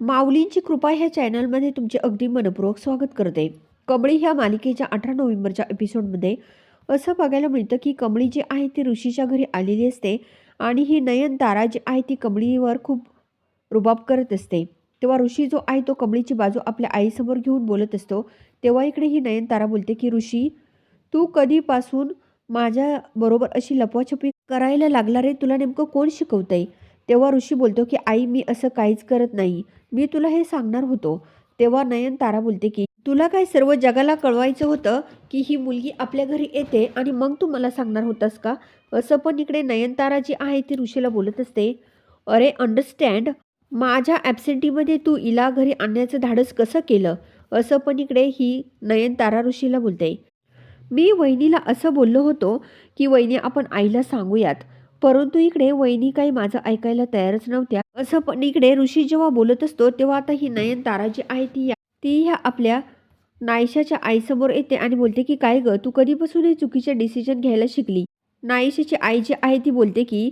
माऊलींची कृपा ह्या चॅनलमध्ये तुमचे अगदी मनपूर्वक स्वागत करते. कमळी ह्या मालिकेच्या अठरा नोव्हेंबरच्या एपिसोडमध्ये असं बघायला मिळतं की कमळी जी आहे ती ऋषीच्या घरी आलेली असते आणि ही नयनतारा जी आहे ती कमळीवर खूप रुबाब करत असते. तेव्हा ऋषी जो आहे तो कमळीची बाजू आपल्या आईसमोर घेऊन बोलत असतो. तेव्हा इकडे ही नयनतारा बोलते की ऋषी तू कधीपासून माझ्याबरोबर अशी लपवाछपी करायला लागला रे? तुला नेमकं कोण शिकवतंय? तेव्हा ऋषी बोलतो की आई मी असं काहीच करत नाही. मी तुला हे सांगणार होतो. तेव्हा नयनतारा बोलते की तुला काय सर्व जगाला कळवायचं होतं की ही मुलगी आपल्या घरी येते आणि मग तू मला सांगणार होतास का? असं पण इकडे नयनतारा जी आहे ती ऋषीला बोलत असते. अरे अंडरस्टँड माझ्या ॲबसेंटीमध्ये तू इला घरी आणण्याचं धाडस कसं केलं? असं पण इकडे ही नयनतारा ऋषीला बोलते. मी वहिनीला असं बोललो होतो की वहिनी आपण आईला सांगूयात. परंतु इकडे वहिनी काही माझं ऐकायला तयारच नव्हत्या. असं पण इकडे ऋषी जेव्हा बोलत असतो तेव्हा आता ही नयनतारा जी आहे ती या- ती ह्या आपल्या नायशाच्या आईसमोर येते आणि बोलते की काय ग तू कधीपासून हे चुकीचे डिसिजन घ्यायला शिकली? नायशाची आई जी आहे ती बोलते की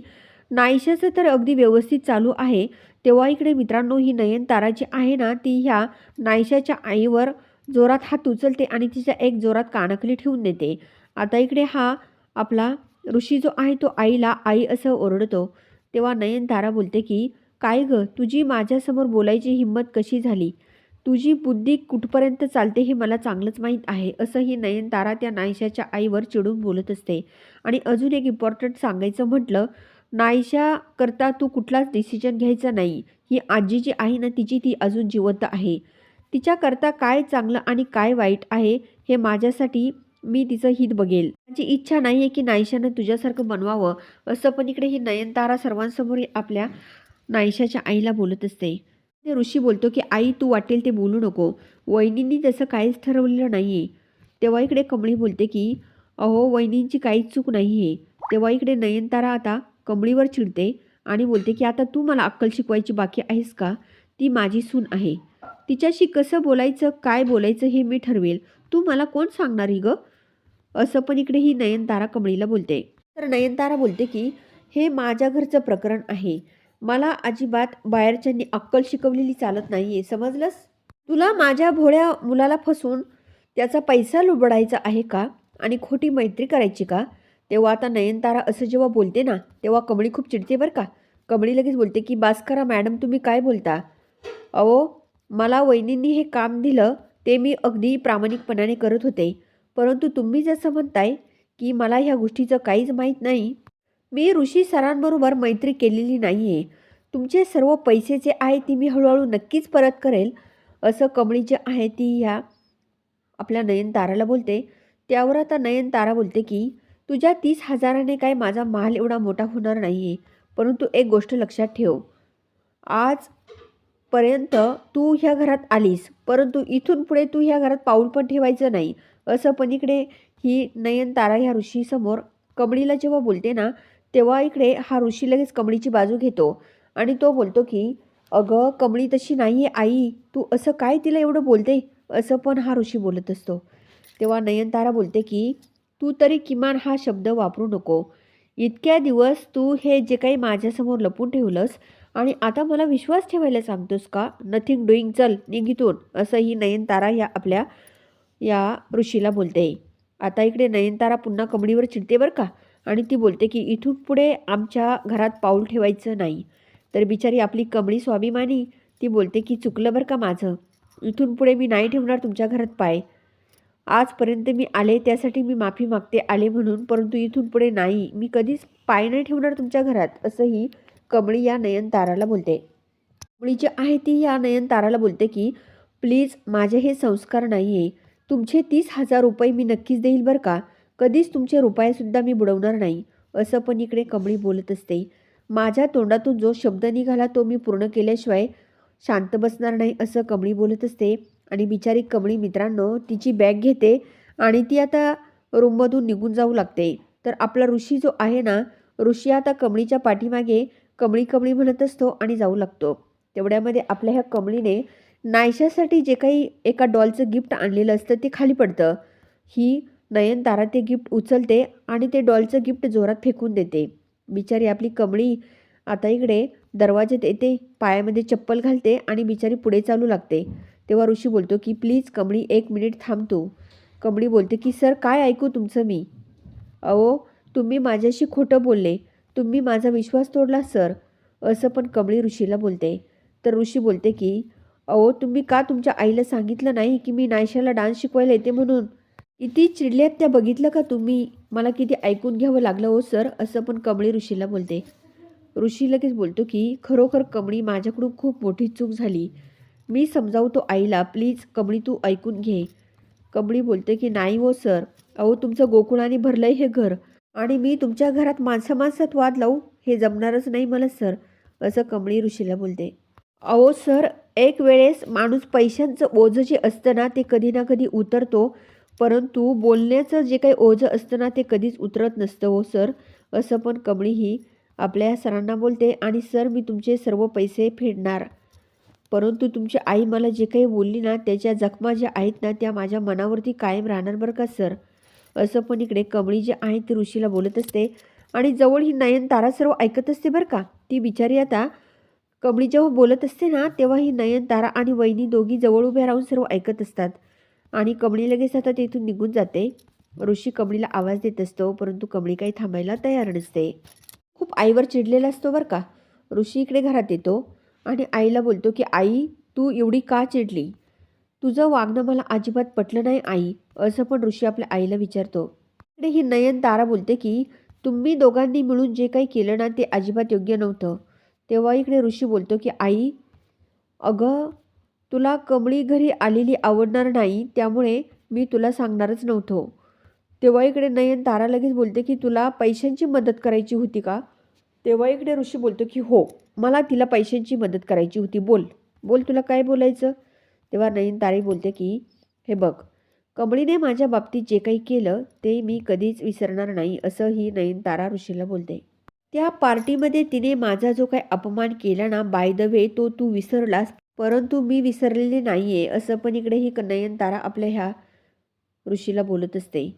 नायशाचं तर अगदी व्यवस्थित चालू आहे. तेव्हा इकडे मित्रांनो ही नयनतारा जी आहे ना ती ह्या नायशाच्या आईवर जोरात हात उचलते आणि तिच्या एक जोरात कानाखाली ठेवून देते. आता इकडे हा आपला ऋषी जो आहे तो आईला आई असं ओरडतो. तेव्हा नयनतारा बोलते की काय ग तुझी माझ्यासमोर बोलायची हिंमत कशी झाली? तुझी बुद्धी कुठपर्यंत चालते हे मला चांगलंच माहीत आहे असंही नयनतारा त्या नायशाच्या आईवर चिडून बोलत असते. आणि अजून एक इम्पॉर्टंट सांगायचं म्हटलं नायशाकरता तू कुठलाच डिसिजन घ्यायचा नाही. ही आजी जी आहे ना तिची ती अजून जिवंत आहे. तिच्याकरता काय चांगलं आणि काय वाईट आहे हे माझ्यासाठी मी तिचं हित बघेल. माझी इच्छा नाही आहे की नायशानं तुझ्यासारखं बनवावं असं पण इकडे ही नयनतारा सर्वांसमोर आपल्या नायशाच्या आईला बोलत असते. ते ऋषी बोलतो की आई तू वाटेल ते बोलू नको. वहिनींनी तसं काहीच ठरवलेलं नाही आहे तेव्हा इकडे कमळी बोलते की अहो वहिनींची काहीच चूक नाही आहे तेव्हा इकडे नयनतारा आता कमळीवर चिडते आणि बोलते की आता तू मला अक्कल शिकवायची बाकी आहेस का? ती माझी सून आहे. तिच्याशी कसं बोलायचं काय बोलायचं हे मी ठरवेल. तू मला कोण सांगणार ही गं? असं पण इकडे ही नयनतारा कमळीला बोलते. तर नयनतारा बोलते की हे माझ्या घरचं प्रकरण आहे. मला अजिबात बाहेरच्यांनी अक्कल शिकवलेली चालत नाही आहे समजलंस? तुला माझ्या भोळ्या मुलाला फसून त्याचा पैसा लुबडायचा आहे का? आणि खोटी मैत्री करायची का? तेव्हा आता नयनतारा असं जेव्हा बोलते ना तेव्हा कमळी खूप चिडते बरं का. कमळी लगेच बोलते की बास्करा मॅडम तुम्ही काय बोलता? अहो मला वहिनींनी हे काम दिलं ते मी अगदी प्रामाणिकपणाने करत होते. परंतु तुम्ही जसं म्हणताय की मला ह्या गोष्टीचं काहीच माहीत नाही मी ऋषी सरांबरोबर मैत्री केलेली नाही आहे तुमचे सर्व पैसे जे आहे ती मी हळूहळू नक्कीच परत करेल असं कमळी जे आहे ती ह्या आपल्या नयनताराला बोलते. त्यावर आता नयनतारा बोलते की तुझ्या तीस हजाराने काय माझा माल एवढा मोठा होणार नाही आहे परंतु एक गोष्ट लक्षात ठेव. आजपर्यंत तू ह्या घरात आलीस परंतु इथून पुढे तू ह्या घरात पाऊल पण ठेवायचं नाही. असं पण इकडे ही नयनतारा ह्या ऋषीसमोर कमळीला जेव्हा बोलते ना तेव्हा इकडे हा ऋषी लगेच कमळीची बाजू घेतो आणि तो बोलतो की अगं कमळी तशी नाही आहे आई तू असं काय तिला एवढं बोलते? असं पण हा ऋषी बोलत असतो. तेव्हा नयनतारा बोलते की तू तरी किमान हा शब्द वापरू नको. इतक्या दिवस तू हे जे काही माझ्यासमोर लपून ठेवलंस आणि आता मला विश्वास ठेवायला सांगतोस का? नथिंग डुईंग चल निघितून असं ही नयनतारा ह्या आपल्या या ऋषीला बोलते आता इकडे नयनतारा पुन्हा कमळीवर चिडते बरं का? आणि ती बोलते की इथून पुढे आमच्या घरात पाऊल ठेवायचं नाही. तर बिचारी आपली कमळी स्वाभिमानी ती बोलते की चुकलं बरं का माझं? इथून पुढे मी नाही ठेवणार तुमच्या घरात पाय. आजपर्यंत मी आले त्यासाठी मी माफी मागते आले म्हणून परंतु इथून पुढे नाही. मी कधीच पाय नाही ठेवणार तुमच्या घरात असंही कमळी या नयनताराला बोलते. कमळी जी आहे ती या नयनताराला बोलते की प्लीज माझे हे संस्कार नाही आहे तुमचे तीस हजार रुपये मी नक्कीच देईल बरं का. कधीच तुमचे रुपयेसुद्धा मी बुडवणार नाही. असं पण इकडे कमळी बोलत असते. माझ्या तोंडातून जो शब्द निघाला तो मी पूर्ण केल्याशिवाय शांत बसणार नाही असं कमळी बोलत असते. आणि बिचारी कमळी मित्रांनो तिची बॅग घेते आणि ती आता रूममधून निघून जाऊ लागते. तर आपला ऋषी जो आहे ना ऋषी आता कमळीच्या पाठीमागे कमळी कमळी म्हणत असतो आणि जाऊ लागतो. तेवढ्यामध्ये आपल्या ह्या कमळीने नायशासाठी जे काही एका डॉलचं गिफ्ट आणलेलं असतं ते खाली पडतं. ही नयनतारा ते गिफ्ट उचलते आणि ते डॉलचं गिफ्ट जोरात फेकून देते. बिचारी आपली कमळी आता इकडे दरवाज्यात येते पायामध्ये चप्पल घालते आणि बिचारी पुढे चालू लागते. तेव्हा ऋषी बोलतो की प्लीज कमळी एक मिनिट थांबतो कमळी बोलते की सर काय ऐकू तुमचं मी? अहो तुम्ही माझ्याशी खोटं बोलले. तुम्ही माझा विश्वास तोडला सर. असं पण कमळी ऋषीला बोलते. तर ऋषी बोलते की अहो तुम्ही का तुमच्या आईला सांगितलं नाही की मी नायशाला डान्स शिकवायला येते म्हणून? किती चिडल्यात त्या बघितलं का तुम्ही? मला किती ऐकून घ्यावं लागलं हो सर. असं पण कमळी ऋषीला बोलते. ऋषी लगेच बोलतो की खरोखर कमळी माझ्याकडून खूप मोठी चूक झाली. मी समजावतो आईला प्लीज कमळी तू ऐकून घे. कमळी बोलते की नाही हो सर. अहो तुमचं गोकुळाने भरलंय हे घर. आणि मी तुमच्या घरात माणसा माणसात वाद लावू? हे जमणारच नाही मला सर. असं कमळी ऋषीला बोलते. अहो सर एक वेळेस माणूस पैशांचं ओझं जे असतं ना ते कधी ना कधी उतरतो. परंतु बोलण्याचं जे काही ओझं असतं ना ते कधीच उतरत नसतं हो सर. असं पण कमळी ही आपल्या सरांना बोलते आणि सर मी तुमचे सर्व पैसे फेडणार. परंतु तुमची आई मला जे काही बोलली ना त्याच्या जखमा ज्या आहेत ना त्या माझ्या मनावरती कायम राहणार बरं का सर? असं पण इकडे कमळी जे आहे ती ऋषीला बोलत असते. आणि जवळ ही नयनतारा सर्व ऐकत असते बरं का? ती बिचारी आता कमळी जेव्हा बोलत असते ना तेव्हा ही नयनतारा आणि वहिनी दोघी जवळ उभ्या राहून सर्व ऐकत असतात. आणि कमळी लगेच आता तिथून निघून जाते. ऋषी कमळीला आवाज देत असतो परंतु कमळी काही थांबायला तयार नसते. खूप आईवर चिडलेला असतो बरं का. ऋषी इकडे घरात येतो आणि आईला बोलतो की आई तू एवढी का चिडली? तुझं वागणं मला अजिबात पटलं नाही आई. असं पण ऋषी आपल्या आईला विचारतो. इकडे ही नयन तारा बोलते की तुम्ही दोघांनी मिळून जे काही केलं ना ते अजिबात योग्य नव्हतं. तेव्हा इकडे ऋषी बोलतो की आई अगं तुला कमळी घरी आलेली आवडणार नाही त्यामुळे मी तुला सांगणारच नव्हतो. तेव्हा इकडे नयन तारा लगेच बोलते की तुला पैशांची मदत करायची होती का? तेव्हा इकडे ऋषी बोलतो की हो मला तिला पैशांची मदत करायची होती बोल. बोल तुला काय बोलायचं? तेव्हा नयन तारे बोलते की हे बघ कमळीने माझ्या बाबतीत जे काही केलं ते मी कधीच विसरणार नाही असं ही नयन तारा ऋषीला बोलते. त्या पार्टीमध्ये तिने माझा जो काही अपमान केला ना बाय द वे तो तू विसरलास परंतु मी विसरलेले नाही आहे असं पण इकडे ही नयन तारा आपल्या ह्या ऋषीला बोलत असते.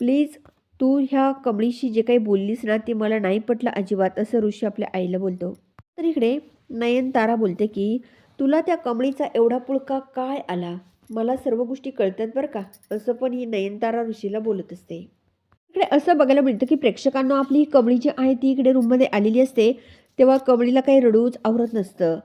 प्लीज तू ह्या कमळीशी जे काही बोललीस ना ते मला नाही पटलं अजिबात असं ऋषी आपल्या आईला बोलतो. तर इकडे नयनतारा बोलते की तुला त्या कमळीचा एवढा पुळका काय आला? मला सर्व गोष्टी कळतात बरं का असं पण ही नयनतारा ऋषीला बोलत असते. इकडे असं बघायला मिळतं की प्रेक्षकांना आपली ही कमळी जी आहे ती इकडे रूममध्ये आलेली असते तेव्हा कमळीला काही रडूच आवरत नसतं.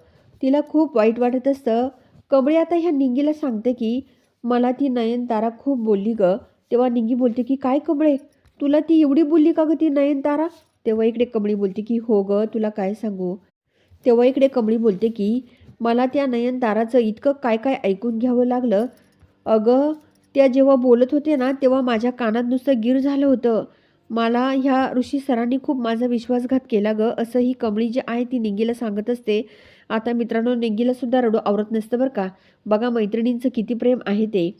तिला खूप वाईट वाटत असतं. कमळी आता ह्या निंगीला सांगते की मला ती नयनतारा खूप बोलली ग. तेव्हा निंगी बोलते की काय कमळे तुला ती एवढी बोलली का ग ती नयनतारा? तेव्हा इकडे कमळी बोलते की हो ग तुला काय सांगू? तेव्हा इकडे कमळी बोलते की मला त्या नयनताराचं इतकं काय काय ऐकून घ्यावं लागलं? अगं त्या जेव्हा बोलत होते ना तेव्हा माझ्या कानात नुसतं गिर झालं होतं. मला ह्या ऋषी सरांनी खूप माझा विश्वासघात केला ग. असं ही कमळी जी आहे ती निंगीला सांगत असते. आता मित्रांनो निंगीलासुद्धा रडू आवरत नसतं बरं का. बघा मैत्रिणींचं किती प्रेम आहे ते.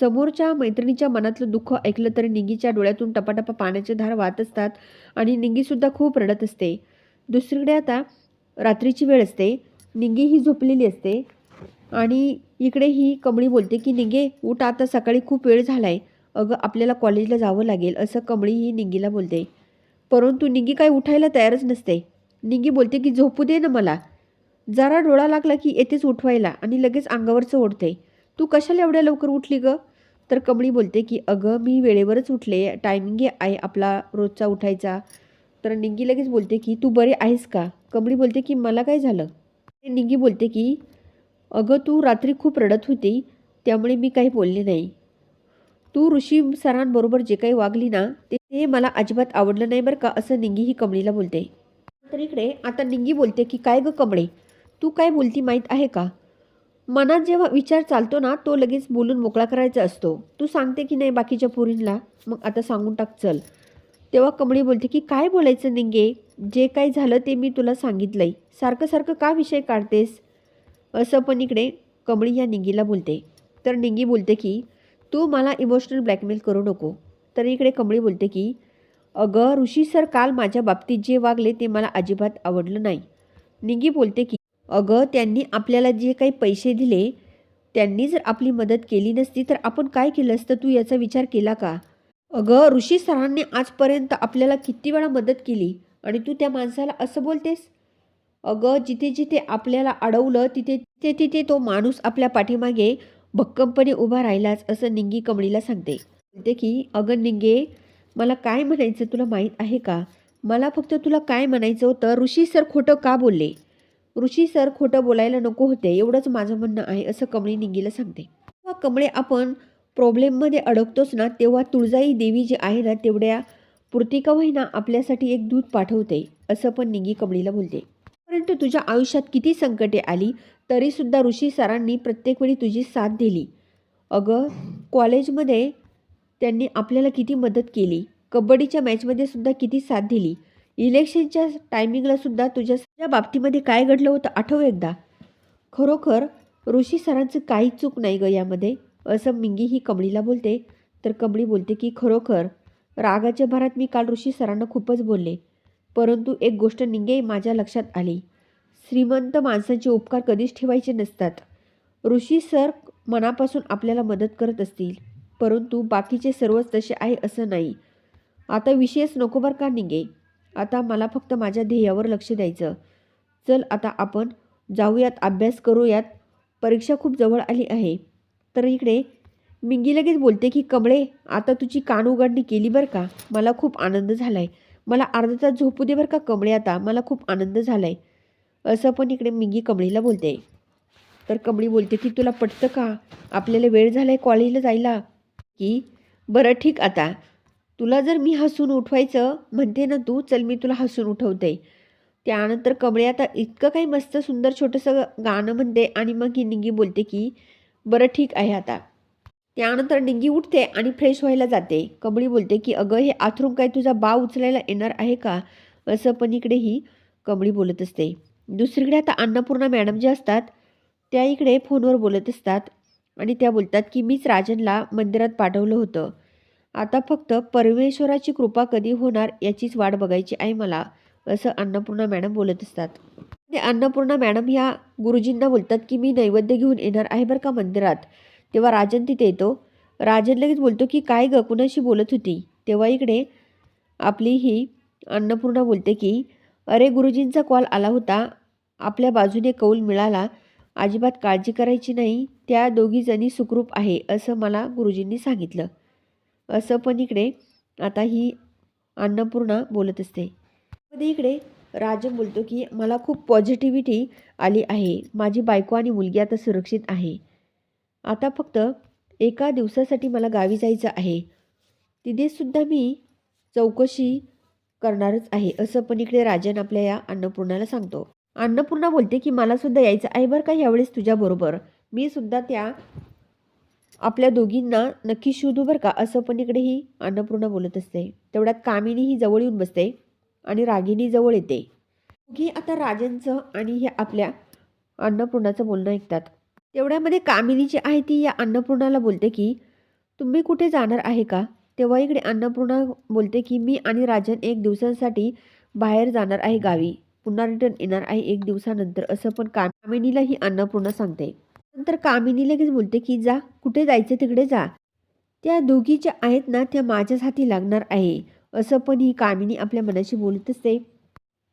समोरच्या मैत्रिणीच्या मनातलं दुःख ऐकलं तरी निंगीच्या डोळ्यातून टपाटपा पाण्याचे धार वाहत असतात आणि निंगीसुद्धा खूप रडत असते. दुसरीकडे आता रात्रीची वेळ असते. निंगी ही झोपलेली असते आणि इकडे ही कमळी बोलते की निंगे उठ आता सकाळी खूप वेळ झाला आहे अगं आपल्याला कॉलेजला जावं लागेल असं कमळी ही निंगीला बोलते. परंतु निंगी काय उठायला तयारच नसते. निंगी बोलते की झोपू दे ना मला. जरा डोळा लागला की येतेच उठवायला आणि लगेच अंगावरचं ओढते. तू कशाला एवढ्या लवकर उठली ग? तर कमळी बोलते की अगं मी वेळेवरच उठले. टायमिंग आहे आपला रोजचा उठायचा. तर निंगी लगेच बोलते की तू बरी आहेस का? कमळी बोलते की मला काय झालं? निंगी बोलते की अगं तू रात्री खूप रडत होती त्यामुळे मी काही बोलले नाही. तू ऋषी सरांबरोबर जे काही वागली ना ते मला अजिबात आवडलं नाही बरं का असं निंगी ही कमळीला बोलते. तर इकडे आता निंगी बोलते की काय गं कमळे तू काय बोलती माहीत आहे का? मनात जेव्हा विचार चालतो ना तो लगेच बोलून मोकळा करायचा असतो. तू सांगते की नाही बाकीच्या पोरींना? मग आता सांगून टाक चल. तेव्हा कमळी बोलते की काय बोलायचं निंगे? जे काय झालं ते मी तुला सांगितलंय. सारखं सारखं का विषय काढतेस? असं पण इकडे कमळी ह्या निंगीला बोलते. तर निंगी बोलते की तू मला इमोशनल ब्लॅकमेल करू नको. तर इकडे कमळी बोलते की अगं ऋषी सर काल माझ्या बाबतीत जे वागले ते मला अजिबात आवडलं नाही. निंगी बोलते की अगं त्यांनी आपल्याला जे काही पैसे दिले त्यांनी जर आपली मदत केली नसती तर आपण काय केलं असतं? तू याचा विचार केला का? अगं ऋषी सरांनी आजपर्यंत आपल्याला किती वेळा मदत केली आणि तू त्या माणसाला असं बोलतेस? अगं जिथे जिथे आपल्याला अडवलं तिथे तिथे तिथे तो माणूस आपल्या पाठीमागे भक्कमपणे उभा राहिलाच असं निंगी कमळीला सांगते. म्हणते की अगं निंगे मला काय म्हणायचं तुला माहीत आहे का? मला फक्त तुला काय म्हणायचं होतं ऋषी सर खोटं का बोलले? ऋषी सर खोटं बोलायला नको होते एवढंच माझं म्हणणं आहे असं कमळी निंगीला सांगते. तेव्हा कमळे आपण प्रॉब्लेममध्ये अडकतोच ना तेव्हा तुळजाई देवी जी आहे ना तेवढ्या पुर्तिका होईना आपल्यासाठी एक दूध पाठवते असं पण निंगी कमळीला बोलते. परंतु तुझ्या आयुष्यात किती संकटे आली तरीसुद्धा ऋषी सरांनी प्रत्येक वेळी तुझी साथ दिली. अगं कॉलेजमध्ये त्यांनी आपल्याला किती मदत केली. कबड्डीच्या मॅचमध्ये सुद्धा किती साथ दिली. इलेक्शनच्या टायमिंगला सुद्धा तुझ्या तुझ्या बाबतीमध्ये काय घडलं होतं आठव एकदा. खरोखर ऋषी सरांचं काही चूक नाही ग यामध्ये. असं मिंगी ही कमळीला बोलते. तर कमळी बोलते की खरोखर रागाच्या भरात मी काल ऋषी सरांना खूपच बोलले. परंतु एक गोष्ट निंगे माझ्या लक्षात आली. श्रीमंत माणसांचे उपकार कधीच ठेवायचे नसतात. ऋषी सर मनापासून आपल्याला मदत करत असतील परंतु बाकीचे सर्वच तसे आहे असं नाही. आता विषयच नको बरं का निघे आता मला फक्त माझ्या ध्येयावर लक्ष द्यायचं. चल आता आपण जाऊयात अभ्यास करूयात. परीक्षा खूप जवळ आली आहे. तर इकडे मिंगी लगेच बोलते की कमळे आता तुझी कान उघडणी केली बरं का? मला खूप आनंद झाला आहे मला अर्धा तास झोपू दे बरं का कमळे आता. मला खूप आनंद झाला आहे असं पण इकडे मिंगी कमळीला बोलते. तर कमळी बोलते की तुला पटतं का? आपल्याला वेळ झाला आहे कॉलेजला जायला. की? बरं ठीक आता. तुला जर मी हसून उठवायचं म्हणते ना तू चल मी तुला हसून उठवते. त्यानंतर कमळे आता इतकं काही मस्त सुंदर छोटंसं गाणं म्हणते आणि मग ही निंगी बोलते की बरं ठीक आहे आता. त्यानंतर निंगी उठते आणि फ्रेश व्हायला जाते. कमळी बोलते की अगं हे आथरूम काय तुझा बाव उचलायला येणार आहे का? असं पण इकडेही कमळी बोलत असते. दुसरीकडे आता अन्नपूर्णा मॅडम ज्या असतात त्या इकडे फोनवर बोलत असतात आणि त्या बोलतात की मीच राजनला मंदिरात पाठवलं होतं. आता फक्त परमेश्वराची कृपा कधी होणार याचीच वाट बघायची आहे मला असं अन्नपूर्णा मॅडम बोलत असतात. ते अन्नपूर्णा मॅडम ह्या गुरुजींना बोलतात की मी नैवेद्य घेऊन येणार आहे बरं का मंदिरात? तेव्हा राजन तिथे येतो. राजन लगेच बोलतो की काय ग कुणाशी बोलत होती? तेव्हा इकडे आपली ही अन्नपूर्णा बोलते की अरे गुरुजींचा कॉल आला होता. आपल्या बाजूने कौल मिळाला. अजिबात काळजी करायची नाही. त्या दोघीजणी सुखरूप आहे असं मला गुरुजींनी सांगितलं. असं पण इकडे आता ही अन्नपूर्णा बोलत असते. मध्ये इकडे राजन बोलतो की मला खूप पॉझिटिव्हिटी आली आहे. माझी बायको आणि मुलगी आता सुरक्षित आहे. आता फक्त एका दिवसासाठी मला गावी जायचं आहे. तिथेसुद्धा मी चौकशी करणारच आहे असं पण इकडे राजन आपल्या या अन्नपूर्णाला सांगतो. अन्नपूर्णा बोलते की मलासुद्धा यायचं आहे बरं का यावेळेस तुझ्याबरोबर मी सुद्धा त्या आपल्या दोघींना नक्की शोधू बरं का? असं पण इकडे ही अन्नपूर्णा बोलत असते. तेवढ्यात कामिनी ही जवळ येऊन बसते आणि रागिनी जवळ येते. दोघी आता राजनचं आणि हे आपल्या अन्नपूर्णाचं बोलणं ऐकतात. तेवढ्यामध्ये कामिनी जी आहे ती या अन्नपूर्णाला बोलते की तुम्ही कुठे जाणार आहे का? तेव्हा इकडे अन्नपूर्णा बोलते की मी आणि राजन एक दिवसांसाठी बाहेर जाणार आहे गावी. पुन्हा रिटर्न येणार आहे एक दिवसानंतर असं पण कामिनीला ही अन्नपूर्णा सांगते. नंतर कामिनी लगेच बोलते की जा कुठे जायचं तिकडे जा. त्या दोघी ज्या आहेत ना त्या माझ्याच हाती लागणार आहे असं पण ही कामिनी आपल्या मनाशी बोलत असते.